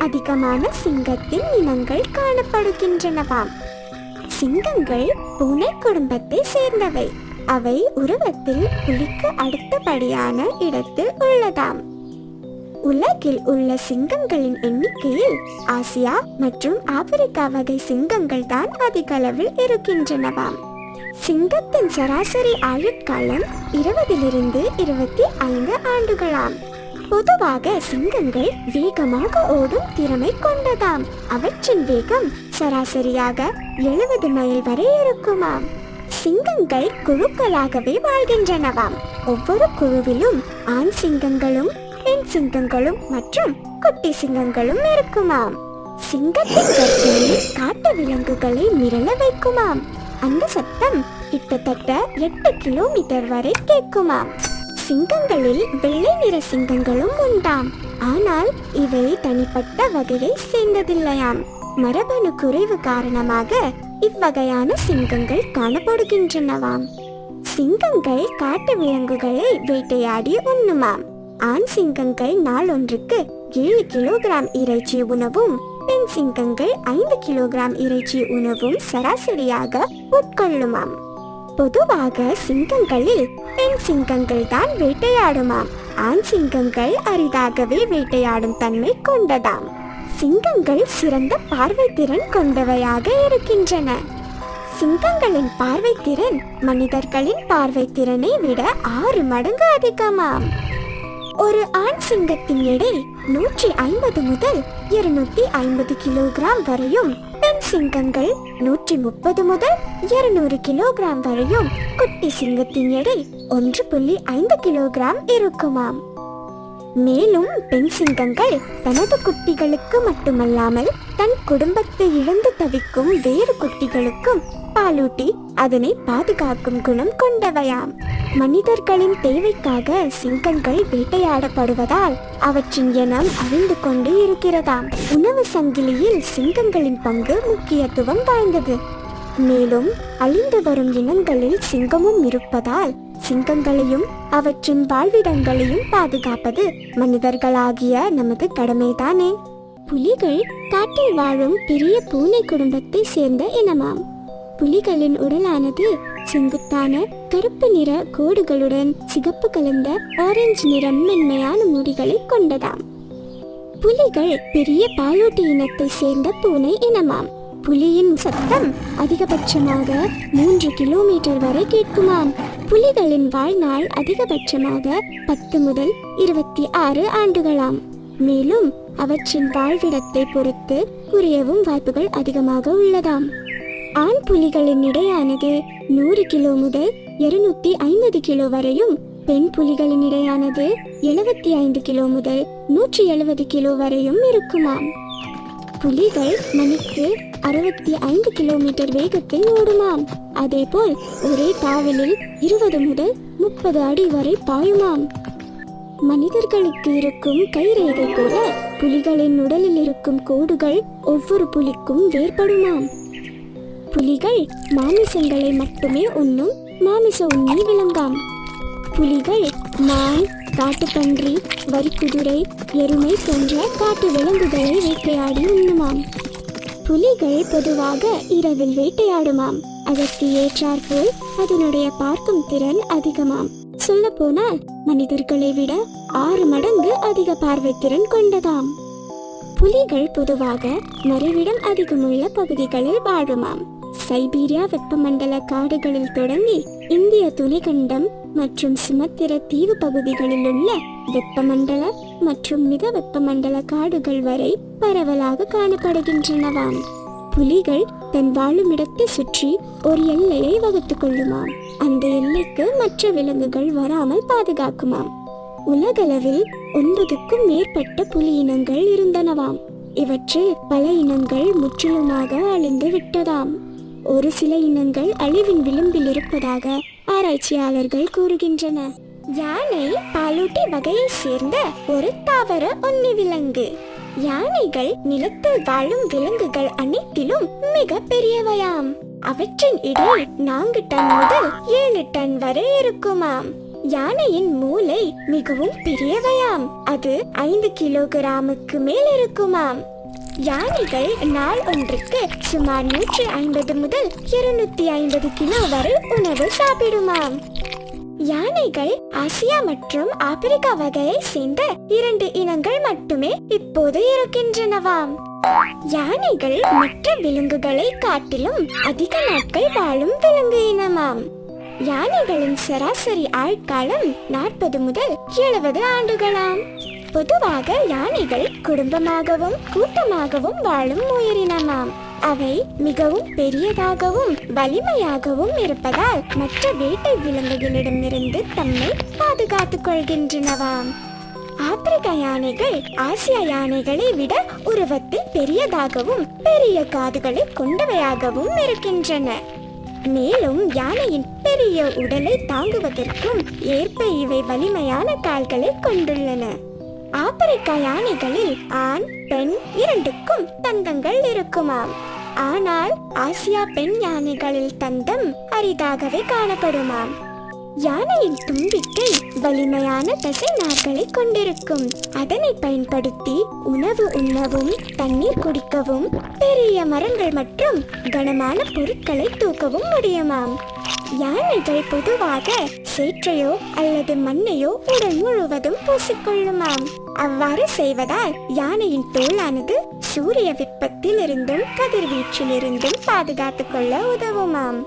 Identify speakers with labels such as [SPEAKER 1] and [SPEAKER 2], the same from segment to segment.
[SPEAKER 1] அதிகமான சிங்கத்தின் இனங்கள் காணப்படுகின்றனவாம். சிங்கங்கள் பூனை குடும்பத்தை சேர்ந்தவை. அவை உருவத்தில் புலிக்கு அடுத்தபடியான இடத்தில் உள்ளதாம். உலகில் உள்ள சிங்கங்களின் எண்ணிக்கையில் ஆசியா மற்றும் ஆப்பிரிக்கா வகை சிங்கங்கள் தான் அதிக அளவில் இருக்கின்றனவாம். சிங்கத்தின் சராசரி ஆயுட்காலம் இருபதிலிருந்து இருபத்தி ஐந்து ஆண்டுகளாம். பொதுவாக சிங்கங்கள் வேகமாக ஓடும் திறமை கொண்டதாம். அவற்றின் வேகம் சராசரியாக எழுபது மைல் வரை இருக்குமாம். சிங்கங்கள் குழுக்களாகவே வாழ்கின்றனவாம். ஒவ்வொரு குழுவிலும் ஆண் சிங்கங்களும் பெண் சிங்கங்களும் மற்றும் குட்டி சிங்கங்களும் இருக்குமாம். சிங்கத்தின் கர்ஜனை காட்டு விலங்குகளை மிரள வைக்குமாம். அந்த சத்தம் கிட்டத்தட்ட எட்டு கிலோமீட்டர் வரை கேட்குமாம். சிங்கங்களில் வெள்ளை நிற சிங்கங்களும் உண்டாம். ஆனால் இவை தனிப்பட்ட வகையை சேர்ந்ததில்லையாம். மரபணு குறைவு காரணமாக இவ்வகையான சிங்கங்கள் காணப்படுகின்றனவாம். சிங்கங்கள் காட்டு விலங்குகளை வேட்டையாடி உண்ணுமாம். ஆண் சிங்கங்கள் நாளொன்றுக்கு ஏழு கிலோகிராம் இறைச்சி உணவும் பெண் சிங்கங்கள் ஐந்து கிலோகிராம் இறைச்சி உணவும் சராசரியாக உட்கொள்ளுமாம். பொதுவாக சிங்கங்களில் பெண் சிங்கங்கள் தான் வேட்டையாடுமாம். ஆண் சிங்கங்கள் அரிதாகவே வேட்டையாடும் தன்மை கொண்டதாம். சிங்கங்கள் சிறந்த பார்வை திறன் கொண்டவையாக இருக்கின்றன. சிங்கங்களின் பார்வை திறன் மனிதர்களின் பார்வை திறனை விட ஆறு மடங்கு அதிகமாம். ஒரு ஆண் சிங்கத்தின் எடை நூற்றி ஐம்பது முதல் இருநூத்தி ஐம்பது கிலோகிராம் வரையும் சிங்கங்கள் நூற்றி முப்பது முதல் இருநூறு கிலோகிராம் வரையும் குட்டி சிங்கத்தின் எடை ஒன்று புள்ளி ஐந்து கிலோகிராம் இருக்குமாம். மேலும் பெண் சிங்கங்கள் தனது குட்டிகளுக்கு மட்டுமல்லாமல் தன் குடும்பத்தை இழந்து தவிக்கும் வேறு குட்டிகளுக்கும் பாலூட்டி அதனை பாதுகாக்கும் குணம் கொண்டவையாம். மனிதர்களின் தேவைக்காக சிங்கங்கள் வேட்டையாடப்படுவதால் அவற்றின் இனம் அழிந்து கொண்டு இருக்கிறதாம். உணவு சங்கிலியில் சிங்கங்களின் பங்கு முக்கியத்துவம் வாய்ந்தது. மேலும் அழிந்து வரும் இனங்களில் சிங்கமும் இருப்பதால் சிங்கங்களையும் அவற்றின் வாழ்விடங்களையும் பாதுகாப்பது மனிதர்களாகிய நமது கடமைதானே. புலிகள் காட்டில் வாழும் பெரிய பூனை குடும்பத்தை சேர்ந்த இனமாம். புலிகளின் உடலானது செங்குத்தான கருப்பு நிற கோடுகளுடன் சிகப்பு கலந்த ஆரஞ்சு நிறம் மென்மையான முடிகளை கொண்டதாம். புலிகள் பெரிய பாலூட்டி இனத்தை சேர்ந்த பூனை இனமாம். புலியின் சத்தம் அதிகபட்சமாக மூன்று கிலோமீட்டர் வரை கேட்குமாம். புலிகளின் வாழ்நாள் அதிகபட்சமாக பத்து முதல் இருபத்தி ஆறு ஆண்டுகளாம். மேலும் அவற்றின் வாழ்விடத்தை பொறுத்து குறையவும் வாய்ப்புகள் அதிகமாக உள்ளதாம். ஆண் புலிகளின் இடையானது நூறு கிலோ முதல் இருநூத்தி ஐம்பது கிலோ வரையும் பெண் புலிகளின் இடையானது எழுபத்தி ஐந்து கிலோ முதல் நூற்றி எழுபது கிலோ வரையும் இருக்குமாம். புலிகள் மணிக்கு அறுபத்தி ஐந்து கிலோமீட்டர் வேகத்தில் ஓடுமாம். அதேபோல் ஒரே தாவலில் இருபது முதல் முப்பது அடி வரை பாயுமாம். மனிதர்களுக்கு இருக்கும் கைரேகை போல புலிகளின் உடலில் இருக்கும் கோடுகள் ஒவ்வொரு புலிக்கும் வேறுபடுமாம். புலிகள் மாமிசங்களை மட்டுமே உண்ணும் மாமிச உண்ணி விளங்காம். புலிகள் மான் காட்டுப்பன்றி வரிக்குதிரை எருமை போன்ற காட்டு விலங்குகளை வேட்டையாடி உண்ணுமாம். புலிகள் பொதுவாக இரவில் வேட்டையாடுமாம். அதற்கு ஏற்றாற்போல் அதனுடைய பார்க்கும் திறன் அதிகமாம். சொல்ல போனால் மனிதர்களை விட ஆறு மடங்கு அதிக பார்வை திறன் கொண்டதாம். புலிகள் பொதுவாக மறைவிடம் அதிகமுள்ள பகுதிகளில் வாழுமாம். சைபீரியா வெப்பமண்டல காடுகளில் தொடங்கி இந்திய துணைக்கண்டம் மற்றும் சுமத்திர தீவு பகுதிகளில் உள்ள வெப்பமண்டல மற்றும் மித வெப்பமண்டல காடுகள் வரை பரவலாக காணப்படுகின்றனவாம். புலிகள் தன் வாழும் இடத்தை சுற்றி ஒரு எல்லையை வகுத்துக் கொள்ளுமாம். அந்த எல்லைக்கு மற்ற விலங்குகள் வராமல் பாதுகாக்குமாம். உலகளவில் ஒன்பதுக்கும் மேற்பட்ட புலி இனங்கள் இருந்தனவாம். இவற்றில் பல இனங்கள் முற்றிலுமாக அழிந்து விட்டதாம் ஒரு சில இனங்கள் அழிவின் விளிம்பில் இருப்பதாக ஆராய்ச்சியாளர்கள் கூறுகின்றன. யானை பாலூட்டி வகையை சேர்ந்த ஒரு தாவர ஒன்னி விலங்கு யானைகள் நிலத்தில் வாழும் விலங்குகள் அனைத்திலும் மிக பெரியவையாம். அவற்றின் இடை நான்கு டன் முதல் ஏழு டன் வரை இருக்குமாம். யானையின் மூளை மிகவும் பெரியவையாம். அது ஐந்து கிலோகிராமுக்கு மேல் இருக்குமாம். யானைகள் நாள் ஒன்றுக்கு சுமார் நூற்றி ஐம்பது முதல் இருநூத்தி ஐம்பது கிலோ வரை உணவு சாப்பிடுமாம். யானைகள் ஆசியா மற்றும் ஆப்பிரிக்கா வகையை சேர்ந்த இரண்டு இனங்கள் மட்டுமே இப்போது இருக்கின்றனவாம். யானைகள் மற்ற விலங்குகளை காட்டிலும் அதிக நாட்கள் வாழும் விலங்கு இனமாம். யானைகளின் சராசரி ஆயுட்காலம் நாற்பது முதல் எழுபது ஆண்டுகளாம். பொதுவாக யானைகள் குடும்பமாகவும் கூட்டமாகவும் வாழும் உயிரினமாம். அவை மிகவும் பெரியதாகவும் வலிமையாகவும் இருப்பதால் மற்ற வேட்டை விலங்குகளிடமிருந்து தம்மை பாதுகாத்துக் கொள்கின்றனவாம். ஆப்பிரிக்க யானைகள் ஆசிய யானைகளை விட உருவத்தில் பெரியதாகவும் பெரிய காதுகளை கொண்டவையாகவும் இருக்கின்றன. மேலும் யானையின் பெரிய உடலை தாங்குவதற்கும் ஏற்ப இவை வலிமையான கால்களை கொண்டுள்ளன. ஆப்பிரிக்க யானைகளில் ஆண் பெண் இரண்டுக்கும் தந்தங்கள் இருக்குமாம். ஆனால் ஆசியா பெண் யானைகளில் தந்தம் அரிதாகவே காணப்படுமாம். யானையின் தும்பிக்கை வலிமையான தசை நார்களை கொண்டிருக்கும். அதனை பயன்படுத்தி உணவு உண்ணவும் தண்ணீர் குடிக்கவும் பெரிய மரங்கள் மற்றும் கனமான பொருட்களை தூக்கவும் முடியுமாம். யானைகள் பொதுவாக சேற்றையோ அல்லது மண்ணையோ உடல் முழுவதும் பூசிக்கொள்ளுமாம். அவ்வாறு செய்வதால் யானையின் தோலானது சூரிய வெப்பத்தில் இருந்தும் கதிர்வீச்சில் இருந்தும் பாதுகாத்துக் கொள்ள உதவுமாம்.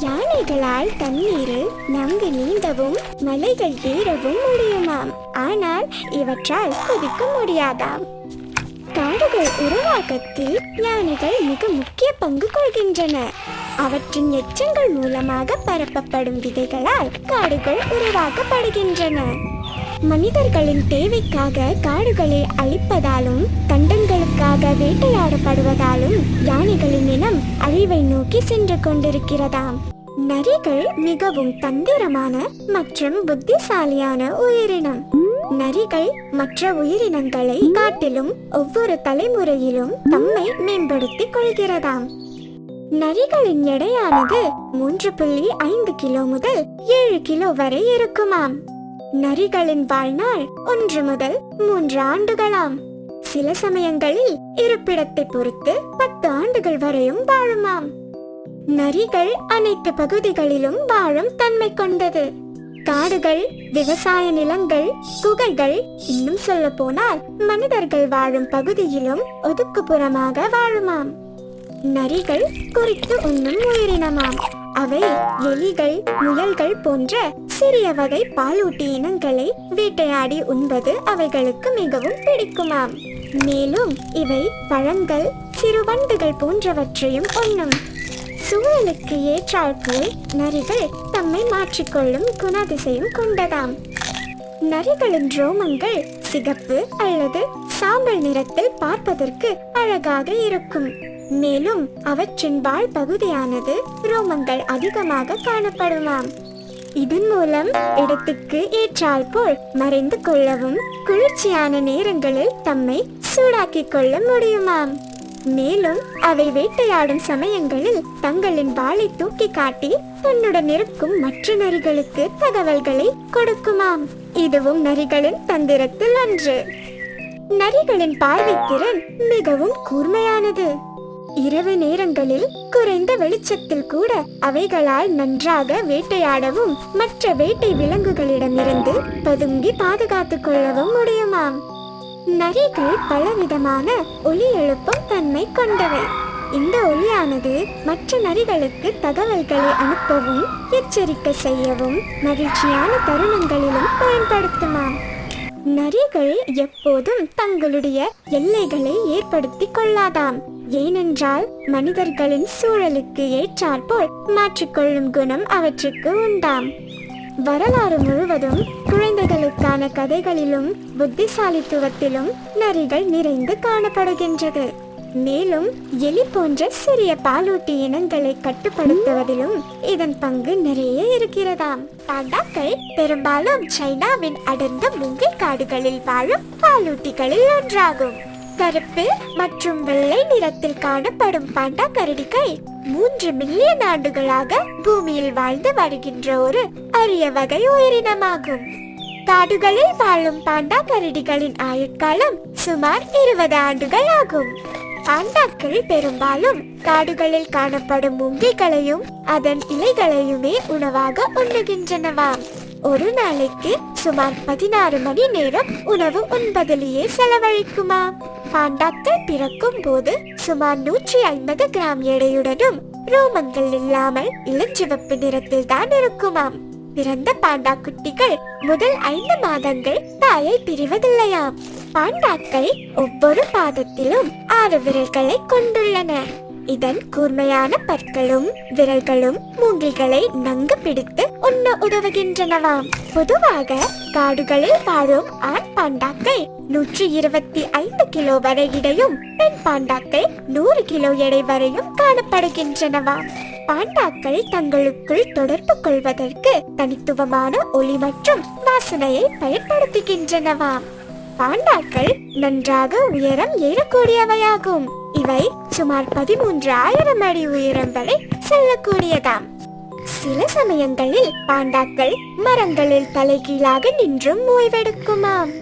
[SPEAKER 1] யானைகளால் தண்ணீரில் நன்கு நீந்தவும் மலைகள் ஏறவும் முடியுமாம். ஆனால் இவற்றால் குதிக்க முடியாதாம். காடுகள் உருவாக்கத்தில் யானைகள் மிக முக்கிய பங்கு கொள்கின்றன. அவற்றின் எச்சங்கள் மூலமாக பரப்பப்படும் விதைகளால் காடுகள் உருவாக்கப்படுகின்றன. மனிதர்களின் தேவைக்காக காடுகளை அழிப்பதாலும் தண்டங்களுக்காக வேட்டையாடப்படுவதாலும் யானைகளின் இனம் அழிவை நோக்கி சென்று கொண்டிருக்கிறதாம். நரிகள் மிகவும் தந்திரமான மற்றும் புத்திசாலியான உயிரினம். நரிகள் மற்ற உயிரினங்களை காட்டிலும் ஒவ்வொரு தலைமுறையிலும் தம்மை மேம்படுத்திக் கொள்கிறதாம். நரிகளின் எடையானது மூன்று புள்ளி ஐந்து கிலோ முதல் ஏழு கிலோ வரை இருக்குமாம். நரிகளின் வாழ்நாள் ஒன்று முதல் மூன்று ஆண்டுகளாம். சில சமயங்களில் இருப்பிடத்தை பொறுத்து பத்து ஆண்டுகள் வரையும் வாழுமாம். நரிகள் அனைத்து பகுதிகளிலும் வாழும் தன்மை கொண்டது. காடுகள் விவசாய நிலங்கள் குகைகள் இன்னும் சொல்ல போனால் மனிதர்கள் வாழும் பகுதியிலும் ஒதுக்குப்புறமாக வாழுமாம். நரிகள் குறித்து உண்ணும் உயிரினமாம். அவை எலிகள் முயல்கள் போன்ற சிறிய வகை பாலூட்டி இனங்களை வேட்டையாடி உண்பது அவைகளுக்கு மிகவும் பிடிக்குமாம். மேலும் இவை பழங்கள் சிறுவண்டுகள் போன்றவற்றையும் உண்ணும். சூழலுக்கு ஏற்றாற்போல் நரிகள் தம்மை மாற்றிக்கொள்ளும் குணாதிசயம் கொண்டதாம். நரிகளின் ரோமங்கள் சிகப்பு அல்லது சாம்பல் நிறத்தில் பார்ப்பதற்கு அழகாக இருக்கும். மேலும் அவற்றின் வாழ் பகுதியானது ரோமங்கள் அதிகமாக காணப்படுமாம். இதன் மூலம் இடத்துக்கு ஏற்றால் போல் மறைந்து கொள்ளவும் குளிர்ச்சியான நேரங்களில் தம்மை சூடாக்கிக் கொள்ள முடியுமாம். மேலும் அவை வேட்டையாடும் சமயங்களில் தங்களின் வாளை தூக்கி காட்டி தன்னுடன் இருக்கும் மற்ற நரிகளுக்கு தகவல்களை கொடுக்குமாம். இதுவும் நரிகளின் தந்திரத்தில் ஒன்று. நரிகளின் பார்வைத்திறன் மிகவும் கூர்மையானது. இரவு நேரங்களில் குறைந்த வெளிச்சத்தில் கூட அவைகளால் நன்றாக வேட்டையாடவும் மற்ற வேட்டை விலங்குகளிடமிருந்து பதுங்கி பாதுகாத்துக் கொள்ளவும் முடியுமாம். நரிகள் பலவிதமான ஒலி எழுப்பும் தன்மை கொண்டவை. இந்த ஒலியானது மற்ற நரிகளுக்கு தகவல்களை அனுப்பவும் எச்சரிக்கை செய்யவும் மகிழ்ச்சியான தருணங்களிலும் பயன்படுத்துமாம். நரிகள் எப்போதும் தங்களுடைய எல்லைகளை ஏற்படுத்திக் கொள்ளாதாம். ஏனென்றால் மனிதர்களின் சூழலுக்கு ஏற்றாற்போல் மாற்றிக்கொள்ளும் குணம் அவற்றுக்கு உண்டாம். வரலாறு முழுவதும் குழந்தைகளுக்கான கதைகளிலும் புத்திசாலித்துவத்திலும் நரிகள் நிறைந்து காணப்படுகின்றது. மேலும் எலி போன்ற சிறிய பாலூட்டி இனங்களை கட்டுப்படுத்துவதிலும் இதன் பங்கு நிறைய இருக்கிறதாம். பாண்டாக்கள் பெரும்பாலும் சைனாவின் அடர்ந்த மூங்கை காடுகளில் வாழும் பாலூட்டிகளில் ஒன்றாகும். கருப்பு மற்றும் வெள்ளை நிறத்தில் காணப்படும் பாண்டா கரடிகள் மூன்று மில்லியன் ஆண்டுகளாக பூமியில் வாழ்ந்து வருகின்ற ஒரு அரிய வகை உயிரினமாகும். காடுகளில் வாழும் பாண்டா கரடிகளின் ஆயுட்காலம் சுமார் இருபது ஆண்டுகள் ஆகும். பாண்டாக்கள் பெரும்பாலும் காடுகளில் காணப்படும் மூங்கில்களையும் அதன் இலைகளையுமே உணவாக உண்ணுகின்றனவாம் ஒரு நாளைக்கு சுமார் பதினாறு மணி நேரம் உணவு உண்பதிலேயே செலவழிக்குமாம் பாண்டாக்கள் பிறக்கும் போது சுமார் நூற்றி ஐம்பது கிராம் எடையுடனும் ரோமங்கள் இல்லாமல் இளஞ்சிவப்பு நிறத்தில் தான் இருக்குமாம். பிறந்த பாண்டா குட்டிகள் முதல் ஐந்து மாதங்கள் தாயை பிரிவதில்லையாம். பாண்டாக்கள் ஒவ்வொரு பாதத்திலும் ஆறு விரல்களை கொண்டுள்ளன. இதன் கூர்மையான பற்களும் விரல்களும் மூங்கில்களை நன்கு பிடித்து உண்ண உதவுகின்றனவாம் பொதுவாக காடுகளில் வாழும் ஆண் பாண்டாக்கள் நூற்றி இருபத்தி ஐந்து கிலோ வரை இடையும் பெண் பாண்டாக்கள் நூறு கிலோ எடை வரையும் காணப்படுகின்றனவாம் பாண்டாக்கள் தங்களுக்குள் தொடர்பு கொள்வதற்கு தனித்துவமான ஒளி மற்றும் வாசனையை பயன்படுத்துகின்றனவாம் பாண்டாக்கள் நன்றாக உயரம் ஏறக்கூடியவையாகும். இவை சுமார் பதிமூன்று ஆயிரம் அடி உயரம் வரை செல்லக்கூடியதாம். சில சமயங்களில் பாண்டாக்கள் மரங்களில் தலைகீழாக நின்றும் ஓய்வெடுக்குமாம்.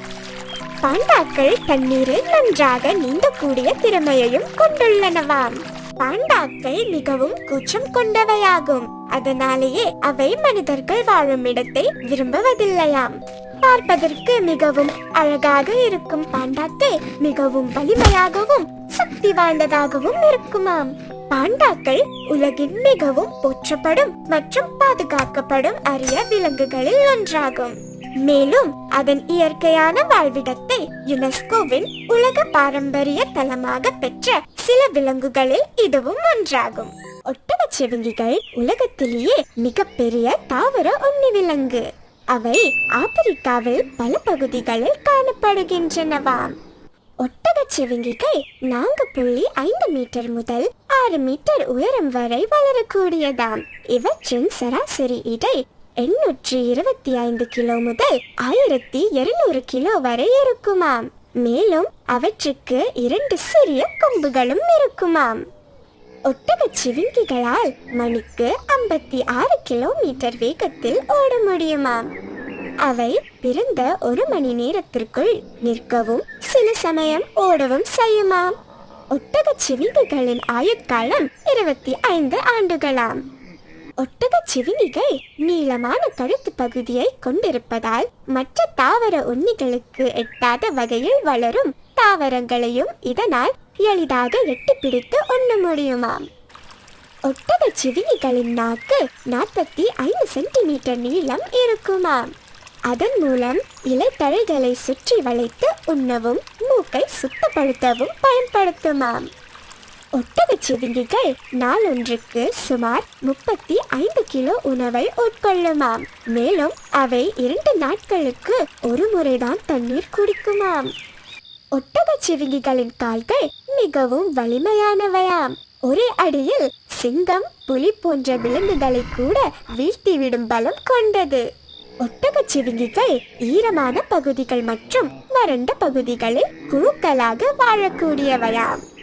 [SPEAKER 1] பாண்டாக்கள் தண்ணீரில் நன்றாக நீந்தக்கூடிய திறமையையும் கொண்டுள்ளனவாம். பாண்டாக்கள் மிகவும் கூச்சம் கொண்டவையாகும். அதனாலேயே அவை மனிதர்கள் வாழும் இடத்தை விரும்புவதில்லையாம். பார்ப்பதற்கு மிகவும் அழகாக இருக்கும் பாண்டாக்கள் மிகவும் வலிமையாகவும் சக்தி வாய்ந்ததாகவும் இருக்குமாம். பாண்டாக்கள் உலகின் மிகவும் போற்றப்படும் மற்றும் பாதுகாக்கப்படும் அரிய விலங்குகளில் ஒன்றாகும். மேலும் அதன் இயற்கையான வாழ்விடத்தை யுனெஸ்கோவின் உலக பாரம்பரிய தலமாக பெற்ற சில விலங்குகளில் இதுவும் ஒன்றாகும். ஒட்டகச் செவிங்கிகள் உலகத்திலேயே மிகப்பெரிய தாவர உண்ணி விலங்கு அவை ஆப்பிரிக்காவில் பல பகுதிகளில் காணப்படுகின்றனவாம் ஒட்டகச் செவிங்கிகள் நான்கு புள்ளி ஐந்து மீட்டர் முதல் ஆறு மீட்டர் உயரம் வரை வளரக்கூடியதாம். இவற்றின் சராசரி இடை எண்ணூற்றி இருபத்தி ஐந்து கிலோ முதல் ஆயிரத்தி இருநூறு கிலோ வரை இருக்குமாம். மேலும் அவற்றுக்கு இரண்டு சிறிய கொம்புகளும் இருக்குமாம். ஒட்டகச் சிவிங்கிகளால் மணிக்கு ஐம்பத்தி ஆறு கிலோமீட்டர் வேகத்தில் ஓட முடியுமாம். அவை பிறந்த ஒரு மணி நேரத்திற்குள் நிற்கவும் சில சமயம் ஓடவும் செய்யுமாம். ஒட்டகச் சிவிங்கிகளின் ஆயுட்காலம் இருபத்தி ஐந்து ஆண்டுகளாம். ஒட்டகச் செவினிகள் நீளமான கழுத்து பகுதியை கொண்டிருப்பதால் மற்ற தாவர உண்ணிகளுக்கு எட்டாத வகையில் வளரும் தாவரங்களையும் இதனால் எளிதாக எட்டு பிடித்து உண்ண முடியுமாம். ஒட்டகச் செவினிகளின் நாக்கு நாற்பத்தி ஐந்து சென்டிமீட்டர் நீளம் இருக்குமாம். அதன் மூலம் இலைத்தழைகளை சுற்றி வளைத்து உண்ணவும் மூக்கை சுத்தப்படுத்தவும் பயன்படுத்துமாம். ஒட்டகச் சிவிங்கிகள் நாளொன்றுக்கு சுமார் முப்பத்தி ஐந்து கிலோ உணவை உட்கொள்ளுமாம். மேலும் அவை இரண்டு நாட்களுக்கு ஒரு முறைதான் தண்ணீர் குடிக்குமாம். ஒட்டகச் சிவிங்கிகளின் கால்கள் மிகவும் வலிமையானவையாம். ஒரே அடியில் சிங்கம் புலி போன்ற விலங்குகளை கூட வீழ்த்திவிடும் பலம் கொண்டது. ஒட்டகச் சிவிங்கிகள் ஈரமான பகுதிகள் மற்றும் வறண்ட பகுதிகளில் குழுக்களாக வாழக்கூடியவையாம்.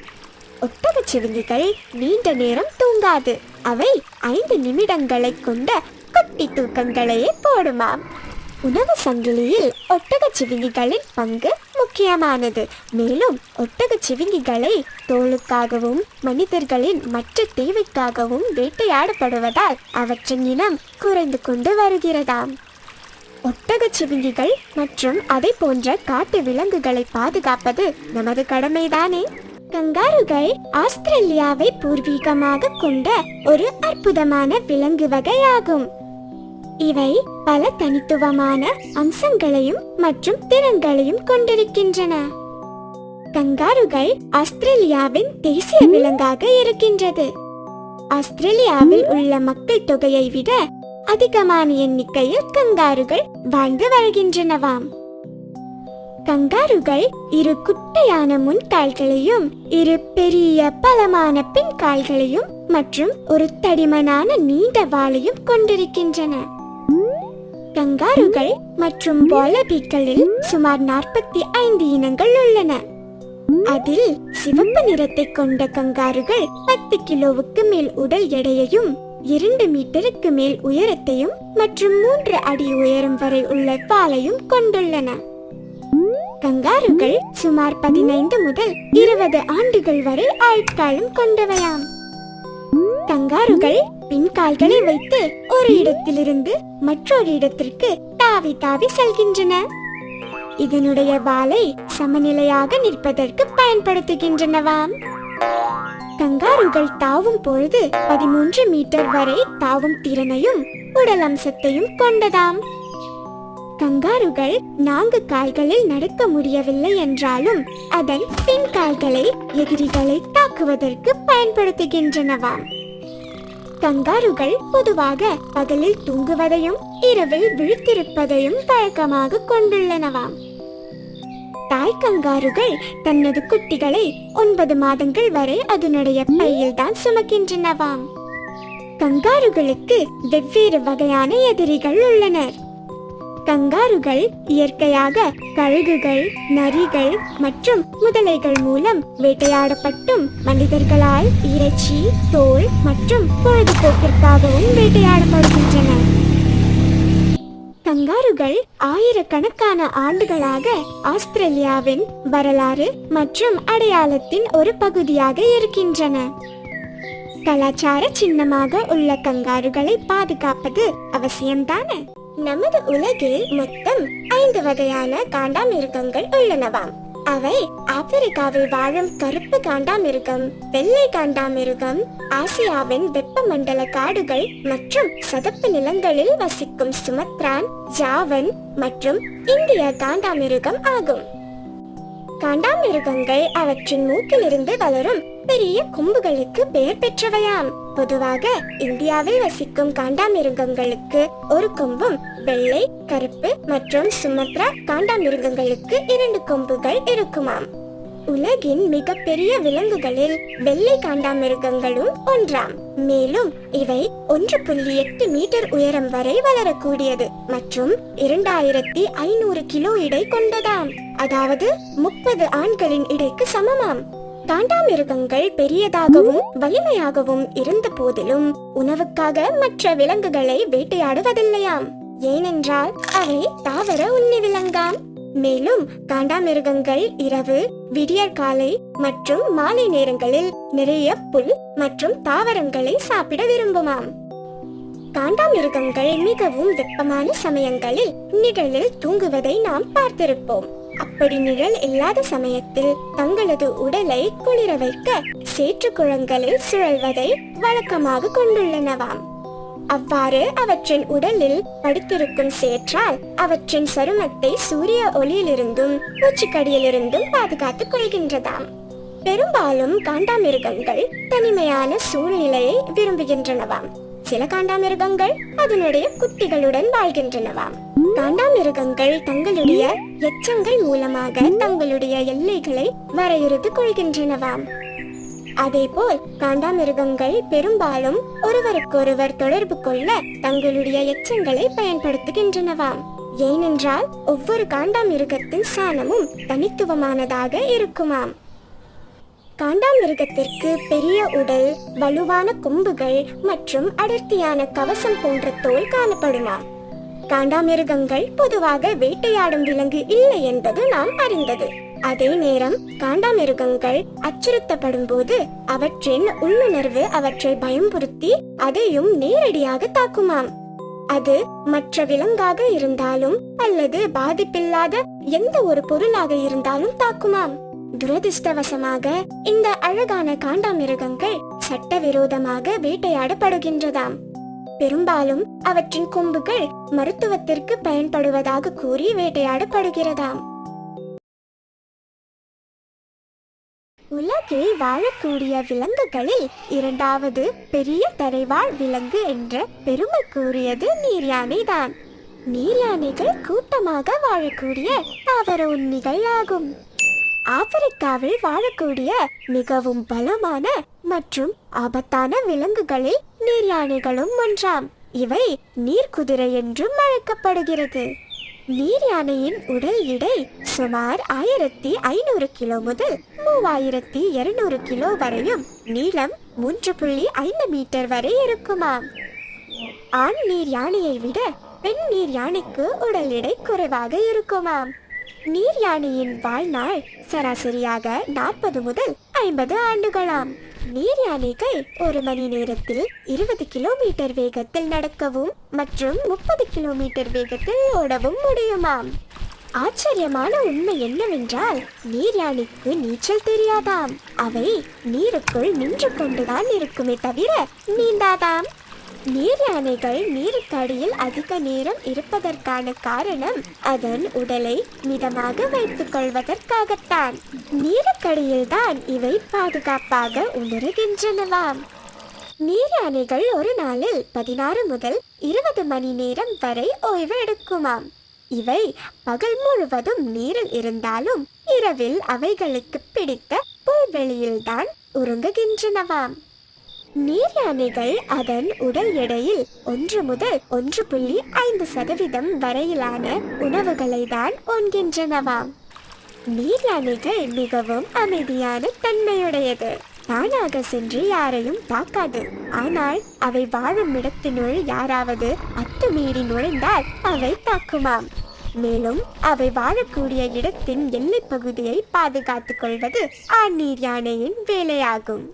[SPEAKER 1] ஒட்டகச் சிவிங்கிகள் நீண்ட நேரம் தூங்காது. அவை ஐந்து நிமிடங்களை கொண்ட குட்டி தூக்கங்களையே போடுமாம். உணவு சங்கிலியில் ஒட்டகச் சிவிங்கிகளின் பங்கு முக்கியமானது. மேலும் ஒட்டகச் சிவிங்கிகளை தோலுக்காகவும் மனிதர்களின் மற்ற தேவைக்காகவும் வேட்டையாடப்படுவதால் அவற்றின் இனம் குறைந்து கொண்டு வருகிறதாம். ஒட்டகச் சிவிங்கிகள் மற்றும் அதை போன்ற காட்டு விலங்குகளை பாதுகாப்பது நமது கடமைதானே? கங்காருகள் ஆஸ்திரேலியாவை பூர்வீகமாக கொண்ட ஒரு அற்புதமான விலங்கு வகையாகும். இவை பல தனித்துவமான அம்சங்களையும் மற்றும் திறன்களையும் கொண்டிருக்கின்றன. கங்காருகள் ஆஸ்திரேலியாவின் தேசிய விலங்காக இருக்கின்றது. ஆஸ்திரேலியாவில் உள்ள மக்கள் தொகையை விட அதிகமான எண்ணிக்கையில் கங்காருகள் வாழ்ந்து வருகின்றனவாம். கங்காருகள் இரு குட்டையான முன் கால்களையும் இரு பெரிய பலமான பின் கால்களையும் மற்றும் ஒரு தடிமனான நீண்ட வாளையும் கொண்டிருக்கின்றன. கங்காருகள் மற்றும் வாலபிகளில் சுமார் நாற்பத்தி ஐந்து இனங்கள் உள்ளன. அதில் சிவப்பு நிறத்தை கொண்ட கங்காருகள் பத்து கிலோவுக்கு மேல் உடல் எடையையும் இரண்டு மீட்டருக்கு மேல் உயரத்தையும் மற்றும் மூன்று அடி உயரம் வரை உள்ள பாலையும் கொண்டுள்ளன. கங்காருகள் சுமார் பதினைந்து முதல் இருபது ஆண்டுகள் வரை ஆயுட்காலம் கொண்டவையாம். கங்காருகள் பின்கால்களை வைத்து ஒரு இடத்திலிருந்து மற்றொரு இடத்திற்கு தாவி தாவி செல்கின்றன. இதனுடைய வாலை சமநிலையாக நிற்பதற்கு பயன்படுத்துகின்றனவாம். கங்காருகள் தாவும் பொழுது பதிமூன்று மீட்டர் வரை தாவும் திறனையும் உடல் அம்சத்தையும் கொண்டதாம். கங்காருகள் நான்கு கால்களில் நடக்க முடியவில்லை என்றாலும் அதன் பின் கால்களை எதிரிகளை தாக்குவதற்கு பயன்படுத்துகின்றனவாம் கங்காருகள் பொதுவாக பகலில் தூங்குவதையும் இரவில் விழித்திருப்பதையும் வழக்கமாக கொண்டுள்ளனவாம் தாய் கங்காருகள் தனது குட்டிகளை ஒன்பது மாதங்கள் வரை அதனுடைய பையில் தான் சுமக்கின்றனவாம். கங்காருகளுக்கு வெவ்வேறு வகையான எதிரிகள் உள்ளனர். கங்காருகள் இயற்கையாக கழுகுகள் நரிகள் மற்றும் முதலைகள் மூலம் வேட்டையாடப்பட்டும் மனிதர்களால் இறைச்சி தோல் மற்றும் பொழுதுபோக்கிற்காகவும் வேட்டையாடப்படுகின்றன. கங்காருகள் ஆயிரக்கணக்கான ஆண்டுகளாக ஆஸ்திரேலியாவின் வரலாறு மற்றும் அடையாளத்தின் ஒரு பகுதியாக இருக்கின்றன. கலாச்சார சின்னமாக உள்ள கங்காருகளை பாதுகாப்பது அவசியம்தானே? நமது உலகில் மொத்தம் ஐந்து வகையான காண்டாமிருகங்கள் உள்ளனவாம். அவை ஆப்பிரிக்காவில் வாழும் கருப்பு காண்டாமிருகம் வெள்ளை காண்டாமிருகம் ஆசியாவின் வெப்பமண்டல காடுகள் மற்றும் சதுப்பு நிலங்களில் வசிக்கும் சுமத்ரான் ஜாவன் மற்றும் இந்திய காண்டாமிருகம் ஆகும். காண்டாமிருகங்கள் அவற்றின் மூக்கிலிருந்து வளரும் பெரிய கொம்புகளுக்கு பெயர் பெற்றவையாம். பொதுவாக இந்தியாவில் வசிக்கும் காண்டாமிருகங்களுக்கு ஒரு கொம்பும் வெள்ளை கருப்பு மற்றும் சுமத்ரா காண்டாமிருகங்களுக்கு இரண்டு கொம்புகள் இருக்குமாம். உலகின் மிகப்பெரிய விலங்குகளில் வெள்ளை காண்டாமிருகங்களும் ஒன்றாம். மேலும் இவை ஒன்று புள்ளி எட்டு மீட்டர் உயரம் வரை வளரக்கூடியது மற்றும் இரண்டாயிரத்தி ஐநூறு கிலோ இடை கொண்டதாம். அதாவது முப்பது ஆண்களின் இடைக்கு சமமாம். காண்டாமிருகங்கள் பெரியதாகவும் வலிமையாகவும் இருந்த போதிலும் உணவுக்காக மற்ற விலங்குகளை வேட்டையாடுவதில்லையாம். ஏனென்றால் அவை தாவர உண்ணி விலங்காம். மேலும் காண்டாமிருகங்கள் இரவு விடியற்காலை மற்றும் மாலை நேரங்களில் நிறைய புல் மற்றும் தாவரங்களை சாப்பிட விரும்புமாம். காண்டாமிருகங்கள் மிகவும் வெப்பமான சமயங்களில் நிழலில் தூங்குவதை நாம் பார்த்திருப்போம். அப்படி நிழல் இல்லாத சமயத்தில் தங்களது உடலை குளிர வைக்க சேற்று குளங்களில் சுழல்வதை வழக்கமாக கொண்டுள்ளனவாம். அவ்வாறு அவற்றின் உடலில் படுத்திருக்கும் சேற்றால் அவற்றின் சருமத்தை சூரிய ஒளியிலிருந்தும் பூச்சிக்கடியிலிருந்தும் பாதுகாத்துக் கொள்கின்றதாம். பெரும்பாலும் காண்டாமிருகங்கள் தனிமையான சூழ்நிலையை விரும்புகின்றனவாம். சில காண்டாமிருகங்கள் அதனுடைய குட்டிகளுடன் வாழ்கின்றனவாம். காண்டாமிருகங்கள் தங்களுடைய எச்சங்கள் மூலமாக தங்களுடைய எல்லைகளை வரையறுத்து கொள்கின்றனவாம். அதேபோல் காண்டாமிருகங்கள் பெரும்பாலும் ஒருவருக்கொருவர் தொடர்பு கொள்ள தங்களுடைய எச்சங்களை பயன்படுத்துகின்றனவாம். ஏனென்றால் ஒவ்வொரு காண்டாமிருகத்தின் சாணமும் தனித்துவமானதாக இருக்குமாம். காண்டாமிருகத்திற்கு பெரிய உடல் வலுவான கொம்புகள் மற்றும் அடர்த்தியான கவசம் போன்ற தோல் காணப்படுமாம் காண்டாமிருகங்கள் பொதுவாக வேட்டையாடும் விலங்கு இல்லை என்பது நாம் அறிந்தது. அதே நேரம் காண்டாமிருகங்கள் அச்சுறுத்தப்படும் போது அவற்றின் உள்ளுணர்வு அவற்றை பயம்புறுத்தி அதையும் நேரடியாக தாக்குமாம். அது மற்ற விலங்காக இருந்தாலும் அல்லது பாதிப்பில்லாத எந்த ஒரு பொருளாக இருந்தாலும் தாக்குமாம். துரதிர்ஷ்டவசமாக இந்த அழகான காண்டாமிருகங்கள் சட்டவிரோதமாக வேட்டையாடப்படுகின்றதாம். பெரும்பாலும் அவற்றின் கொம்புகள் மருத்துவத்திற்கு பயன்படுவதாக கூறி வேட்டையாடப்படுகிறதாம். உலகில் வாழக்கூடிய விலங்குகளில் இரண்டாவது பெரிய தரைவாழ் விலங்கு என்ற பெருமைக்குரியது யானைதான் தான். நீர்யானைகள் கூட்டமாக வாழக்கூடிய தாவர உண்ணிகள் ஆகும். ஆப்பிரிக்காவில் வாழக்கூடிய மிகவும் பலமான மற்றும் ஆபத்தான விலங்குகளில் நீர்யானைகளும் ஒன்றாம். இவை நீர்க்குதிரை என்றும் அழைக்கப்படுகிறது. நீர் யானையின் உடல் எடை சுமார் ஆயிரத்தி ஐநூறு கிலோ முதல் மூவாயிரத்தி இருநூறு கிலோ வரையும். நீளம் மூன்று புள்ளி ஐந்து மீட்டர் வரை இருக்குமாம். ஆண் நீர் யானையை விட பெண் நீர் யானைக்கு உடல் எடை குறைவாக இருக்குமாம். நீர் யானையின் வாழ்நாள் சராசரியாக நாற்பது முதல் ஐம்பது ஆண்டுகளாம். நீர் யானைகள் ஒரு மணி நேரத்தில் இருபது கிலோமீட்டர் வேகத்தில் நடக்கவும் மற்றும் முப்பது கிலோமீட்டர் வேகத்தில் ஓடவும் முடியுமாம். ஆச்சரியமான உண்மை என்னவென்றால் நீர் யானைக்கு நீச்சல் தெரியாதாம். அவை நீருக்குள் நின்று கொண்டுதான் இருக்குமே தவிர நீந்தாதாம். நீர் யானைகள் நீருக்கடியில் அதிக நேரம் இருப்பதற்கான காரணம் அதன் உடலை மிதமாக வைத்துக் கொள்வதற்காகத்தான். நீருக்கடியில் தான் இவை பாதுகாப்பாக உணர்கின்றனவாம். நீர் யானைகள் ஒரு நாளில் பதினாறு முதல் இருபது மணி நேரம் வரை ஓய்வு எடுக்குமாம். இவை பகல் முழுவதும் நீரில் இருந்தாலும் இரவில் அவைகளுக்கு பிடித்த புல்வெளியில்தான் உறங்குகின்றனவாம். நீர் யானைகள் அதன் உடல் எடையில் ஒன்று முதல் ஒன்று புள்ளி ஐந்து சதவீதம் வரையிலான உணவுகளை தான் உண்கின்றனவாம் நீர் யானைகள் மிகவும் அமைதியான தன்மையுடையது. தானாக சென்று யாரையும் தாக்காது ஆனால் அவை வாழும் இடத்தினுள் யாராவது அத்துமீறி நுழைந்தால் அவை தாக்குமாம். மேலும் அவை வாழக்கூடிய இடத்தின் எல்லைப் பகுதியை பாதுகாத்துக் கொள்வது ஆண் நீர் யானையின் வேலையாகும்.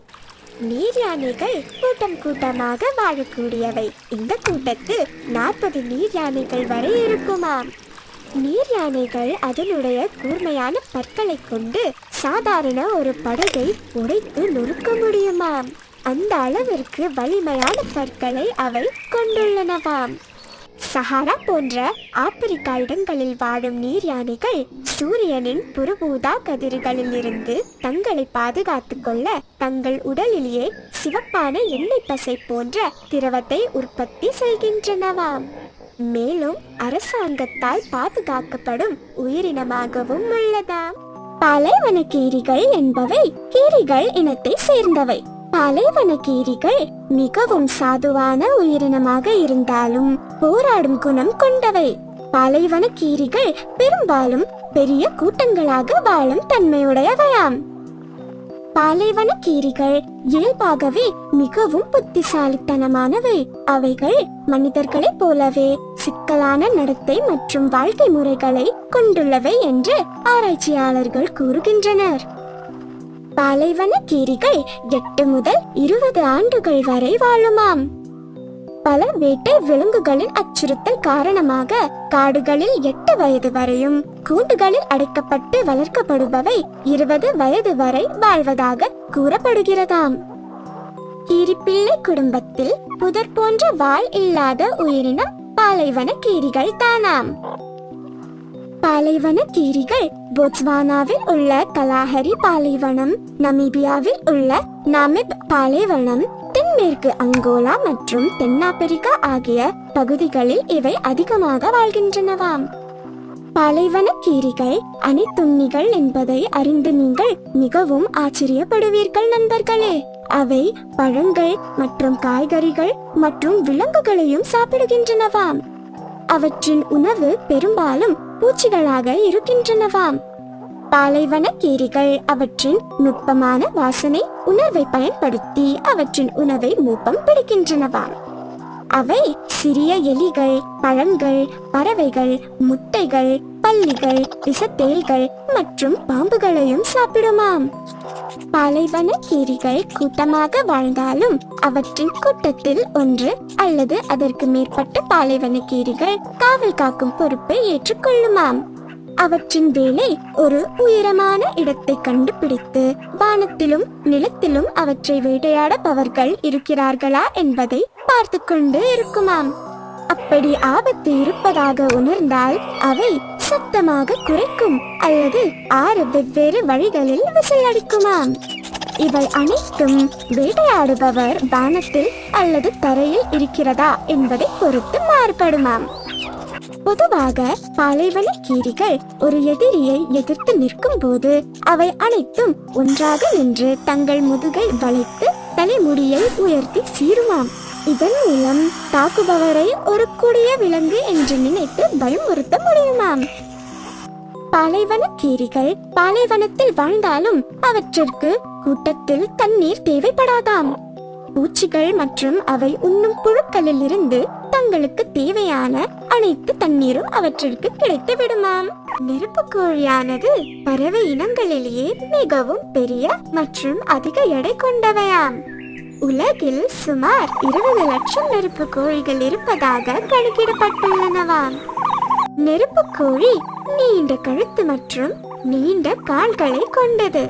[SPEAKER 1] நீர் யானைகள் கூட்டம் கூட்டமாக வாழக்கூடியவை. இந்த கூட்டத்தில் நாற்பது நீர் யானைகள் வரை இருக்குமாம். நீர் யானைகள் அதனுடைய கூர்மையான பற்களை கொண்டு சாதாரண ஒரு படகை உடைத்து நொறுக்க முடியுமாம். அந்த அளவிற்கு வலிமையான பற்களை அவை கொண்டுள்ளனவாம். சஹாரா போன்ற ஆப்பிரிக்கா இடங்களில் வாழும் நீர் யானைகள் சூரியனின் புறபூதா கதிர்களில் இருந்து தங்களை பாதுகாத்துக் கொள்ள தங்கள் உடலிலேயே சிவப்பான எண்ணெய் பசை போன்ற திரவத்தை உற்பத்தி செய்கின்றனவாம். மேலும் அரசாங்கத்தால் பாதுகாக்கப்படும் உயிரினமாகவும் உள்ளதாம். பாலைவன கீரிகள் என்பவை கீரிகள் இனத்தை சேர்ந்தவை. பாலைவன கீரிகள் மிகவும் சாதுவான உயிரினமாக இருந்தாலும் போராடும் குணம் கொண்டவை. பாலைவன கீரிகள் பெரும்பாலும் பெரிய கூட்டங்களாக வாழும் தன்மையுடையவையாம். பாலைவன கீரிகள் இயல்பாகவே மிகவும் புத்திசாலித்தனமானவை. அவைகள் மனிதர்களைப் போலவே சிக்கலான நடத்தை மற்றும் வாழ்க்கை முறைகளை கொண்டுள்ளவை என்று ஆராய்ச்சியாளர்கள் கூறுகின்றனர். பாலைவன கீரிகள் எட்டு முதல் இருபது ஆண்டுகள் வரை வாழுமாம். பல வேட்டை விலங்குகளின் அச்சுறுத்தல் காரணமாக காடுகளில் எட்டு வயது வரையும் கூண்டுகளில் அடைக்கப்பட்டு வளர்க்கப்படுபவை இருபது வயது வரை வாழ்வதாக கூறப்படுகிறதாம். கீரிப்பிள்ளை குடும்பத்தில் புதர் போன்ற வால் இல்லாத உயிரினம் பாலைவன கீரிகள் தானாம். பாலைவன கீரிகள் போட்ஸ்வானாவில் உள்ள கலாஹரி பாலைவனம் நமீபியாவில் உள்ள நாமிப் பாலைவனம் தென்மேற்கு அங்கோலா மற்றும் தென்னாப்பிரிக்கா ஆகிய பகுதிகளில் இவை அதிகமாக வாழ்கின்றனவாம். பாலைவன கீரிகள் அனைத்துண்ணிகள் என்பதை அறிந்து நீங்கள் மிகவும் ஆச்சரியப்படுவீர்கள் நண்பர்களே. அவை பழங்கள் மற்றும் காய்கறிகள் மற்றும் விலங்குகளையும் சாப்பிடுகின்றனவாம். அவற்றின் உணவு பெரும்பாலும் பூச்சிகளாக இருக்கின்றனவாம். பாலைவன கீரிகள் அவற்றின் நுட்பமான வாசனை உணர்வை பயன்படுத்தி அவற்றின் உணவை மூப்பம் பிடிக்கின்றனவாம் அவை சிறிய எலிகள் பழங்கள் பறவைகள் முட்டைகள் பல்லிகள் விசத்தேல்கள் மற்றும் பாம்புகளையும் சாப்பிடுமாம். பாலைவன கீரிகள் கூட்டமாக வாழ்ந்தாலும் அவற்றின் கூட்டத்தில் ஒன்று அல்லது அதற்கு மேற்பட்ட பாலைவன கீரிகள் காவல் காக்கும் பொறுப்பை ஏற்றுக்கொள்ளுமாம். அவற்றின் வேலை ஒரு உயரமான இடத்தை கண்டுபிடித்து வானத்திலும் நிலத்திலும் அவற்றை வேட்டையாடப்பவர்கள் இருக்கிறார்களா என்பதை பார்த்து கொண்டு இருக்குமாம். அப்படி ஆபத்து இருப்பதாக உணர்ந்தால் அவை சத்தமாக குறைக்கும் அல்லது ஆறு வெவ்வேறு வழிகளில் விசில் அடிக்குமாம் இவை அனைத்தும் வேட்டையாடுபவர் வானத்தில் அல்லது தரையில் இருக்கிறதா என்பதை பொறுத்து மாறுபடுமாம். பொதுவாக பாலைவன கீரிகள் ஒரு எதிரியை எதிர்த்து நிற்கும் போது அவை அனைத்தும் ஒன்றாக நின்று தங்கள் முதுகை வளைத்து தலைமுடியை உயர்த்தி சீருமாம் இதன் மூலம் தாக்குபவரை ஒரு கொடிய விலங்கு என்று நினைத்து பயமுறுத்த முடியுமாம். பாலைவன கீரிகள் பாலைவனத்தில் வாழ்ந்தாலும் அவற்றிற்கு கூட்டத்தில் தண்ணீர் தேவைப்படாதாம். பூச்சிகள் மற்றும் அவை உண்ணும் புழுக்களில் இருந்து தங்களுக்கு தேவையான அனைத்து தண்ணீரும் அவற்றிற்கு கிடைத்து விடுமாம். நெருப்பு கோழியானது பறவை இனங்களிலேயே மிகவும் பெரிய மற்றும் அதிக எடை கொண்டவையாம். உலகில் சுமார் இருபது லட்சம் நெருப்பு கோழிகள் இருப்பதாக கணக்கிடப்பட்டுள்ளனவாம். நெருப்பு கோழி நீண்ட கழுத்து மற்றும் நீண்ட கால்களை கொண்டது.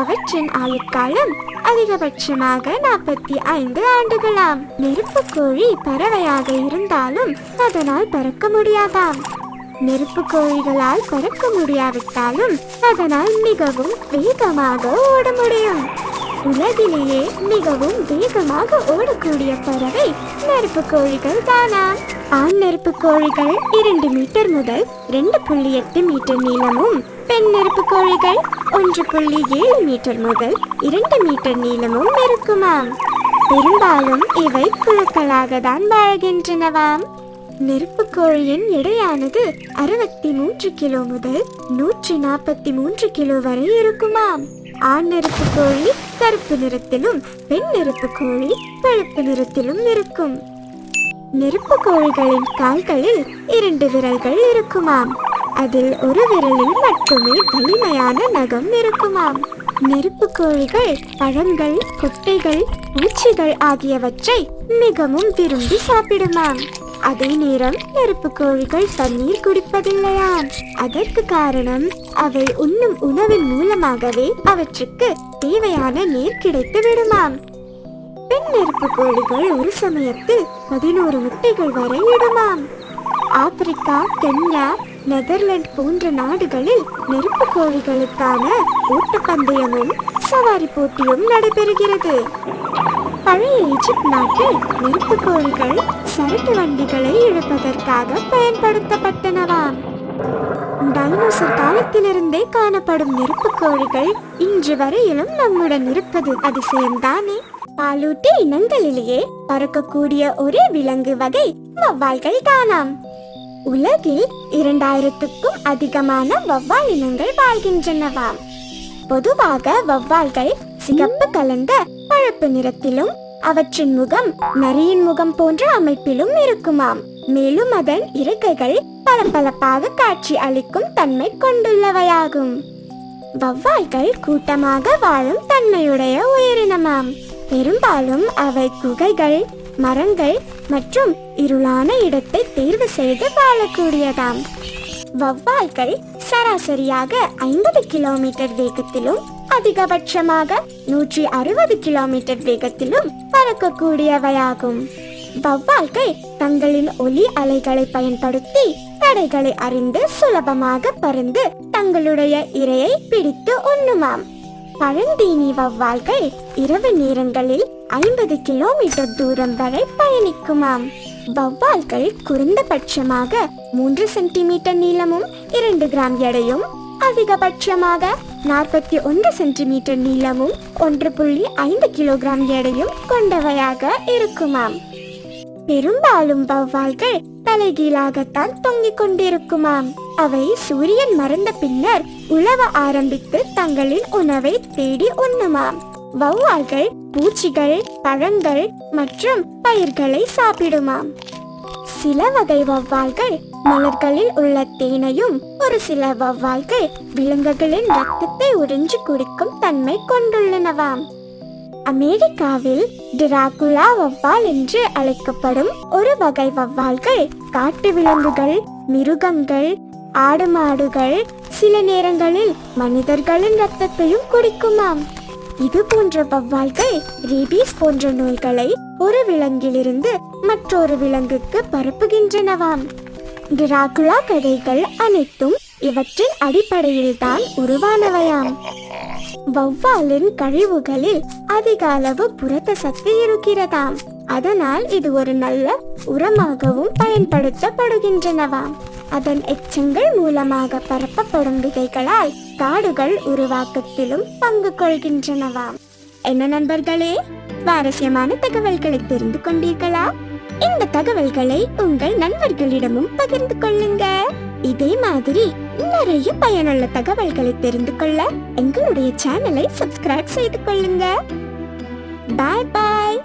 [SPEAKER 1] அவற்றின் ஆயுட்காலம் அதிகபட்சமாக நாற்பத்தி ஐந்து ஆண்டுகளாம். நெருப்பு கோழி பறவையாக இருந்தாலும் அதனால் பறக்க முடியாதாம். நெருப்பு கோழிகளால் பறக்க முடியாவிட்டாலும் அதனால் மிகவும் வேகமாக ஓட முடியும். உலகிலேயே மிகவும் வேகமாக ஓடக்கூடிய பறவை நெருப்பு கோழிகள் தானா? ஆண் நெருப்பு கோழிகள் இரண்டு மீட்டர் முதல் ரெண்டு புள்ளி எட்டு மீட்டர் நீளமும் பெண் நெருப்பு கோழிகள் ஒன்று புள்ளி ஏழு மீட்டர் முதல் இரண்டு மீட்டர் நீளமும் இருக்குமாம். பெரும்பாலும் இவை குழுக்களாக தான் வாழ்கின்றனவாம் நெருப்பு கோழியின் எடையானது அறுபத்தி மூன்று கிலோ முதல் நூற்றி நாற்பத்தி மூன்று கிலோ வரை இருக்குமாம். ஆண் நெருப்பு கோழி கருப்பு நிறத்திலும் பெண் நெருப்பு கோழி பழுப்பு நிறத்திலும் இருக்கும். நெருப்பு கோழிகளின் கால்களில் இரண்டு விரல்கள் இருக்குமாம். அதில் ஒரு விரலில் மட்டுமே வலிமையான நகம் இருக்குமாம். நெருப்பு கோழிகள் பழங்கள் கொட்டைகள் பூச்சிகள் ஆகியவற்றை மிகவும் விரும்பி சாப்பிடுமாம். அதே நேரம் நெருப்பு கோழிகள் தண்ணீர் குடிப்பதில்லையாம். அதற்கு காரணம் அவை உண்ணும் உணவின் மூலமாகவே அவற்றுக்கு தேவையான நீர் கிடைத்து விடுமாம். பெண் நெருப்பு கோழிகள் ஒரு சமயத்தில் பதினோரு முட்டைகள் வரை இடுமாம். ஆப்பிரிக்கா கென்யா நெதர்லாந்து போன்ற நாடுகளில் நெருப்பு கோழிகளுக்கான ஓட்டப்பந்தயமும் சவாரி போட்டியும் நடைபெறுகிறது. பழைய எகிப்து நாட்டில் நெருப்புக்கோள்கள் கோழிகள் சரக்கு வண்டிகளை இழுப்பதற்காக பயன்படுத்தப்பட்டனவாம் டைனோசர் காலத்திலிருந்தே காணப்படும் நெருப்பு கோழிகள் இன்று வரையிலும் நம்முடன் இருப்பது அதிசயம்தானே? பாலூட்டி இனங்களிலேயே பறக்கக்கூடிய ஒரே விலங்கு வகை வவ்வால்கள் தானாம். உலகில் இரண்டாயிரத்துக்கும் அதிகமான வவ்வால் இனங்கள் வாழ்கின்றனவாம். பொதுவாக வவ்வால்கள் சிகப்பு கலந்த பழுப்பு நிறத்திலும் அவற்றின் முகம் நரியின் முகம் போன்ற அமைப்பிலும் இருக்குமாம். மேலும் அதன் இறக்கைகள் பளபளப்பாக காட்சி அளிக்கும் தன்மை கொண்டுள்ளவையாகும். வவ்வால்கள் கூட்டமாக வாழும் தன்மையுடைய உயிரினமாம். பெரும்பாலும் அவை குகைகள் மரங்கள் மற்றும் இருளான இடத்தை தேர்வு செய்து வாழக்கூடியதாம். வவ்வால்கள் சராசரியாக ஐம்பது கிலோமீட்டர் வேகத்திலும் அதிகபட்சமாக நூற்றி அறுபது கிலோமீட்டர் வேகத்திலும் பறக்கக்கூடியவையாகும். வவ்வால்கள் தங்களின் ஒலி அலைகளை பயன்படுத்தி தடைகளை அறிந்து சுலபமாக பறந்து தங்களுடைய இரையை பிடித்து உண்ணுமாம். பழந்தீனி வவ்வால்கள் இரவு நேரங்களில் ஐம்பது கிலோமீட்டர் தூரம் வரை பயணிக்குமாம். வவ்வால்கள் குறைந்தபட்சமாக மூன்று சென்டிமீட்டர் நீளமும் இரண்டு கிராம் எடையும் அதிகபட்சமாக நாற்பத்தி ஒன்று சென்டிமீட்டர் நீளமும் ஒன்று புள்ளி ஐந்து கிலோகிராம் எடையும் கொண்டவையாக இருக்குமாம். பெரும்பாலும் வௌவால்கள் தலைகீழாகத்தான் தொங்கிக் கொண்டிருக்குமாம். அவை சூரியன் மறைந்த பின்னர் உழவ ஆரம்பித்து தங்களின் உணவை தேடி உண்ணுமாம். வௌவால்கள் பூச்சிகள் பழங்கள் மற்றும் பயிர்களை சாப்பிடுமாம். சில வகை வௌவால்கள் மலர்களில் உள்ள தேனையும் ஒரு சில வவ்வால்கள் விலங்குகளின் ரத்தத்தை உறிஞ்சி குடிக்கும் தன்மை கொண்டுள்ளனவாம் அமெரிக்காவில் டிராகுலா வவ்வால் என்று அழைக்கப்படும் ஒரு வகை வவ்வால்கள் காட்டு விலங்குகள் மிருகங்கள் ஆடு மாடுகள் சில நேரங்களில் மனிதர்களின் ரத்தத்தையும் குடிக்குமாம். இது போன்ற வவ்வால்கள் ரேபீஸ் போன்ற நோய்களை ஒரு விலங்கிலிருந்து மற்றொரு விலங்குக்கு பரப்புகின்றனவாம். டிராகுலா கதைகள் அனைத்தும் இவற்றின் அடிப்படையில் தான் உருவானவையாம். வௌவாலின் கழிவுகளில் அதிக அளவு புரத சக்தி இருக்கிறதாம். அதனால் இது ஒரு நல்ல உரமாகவும் பயன்படுத்தப்படுகின்றனவாம். அதன் எச்சங்கள் மூலமாக பரப்பப்படும் விதைகளால் காடுகள் உருவாக்கத்திலும் பங்கு கொள்கின்றனவாம். என்ன நண்பர்களே? சுவாரஸ்யமான தகவல்களை தெரிந்து கொண்டீர்களா? இந்த தகவல்களை உங்கள் நண்பர்களிடமும் பகிர்ந்து கொள்ளுங்க. இதே மாதிரி நிறைய பயனுள்ள தகவல்களை தெரிந்து கொள்ள எங்களுடைய சேனலை சப்ஸ்கிரைப் செய்து கொள்ளுங்க. பாய் பாய்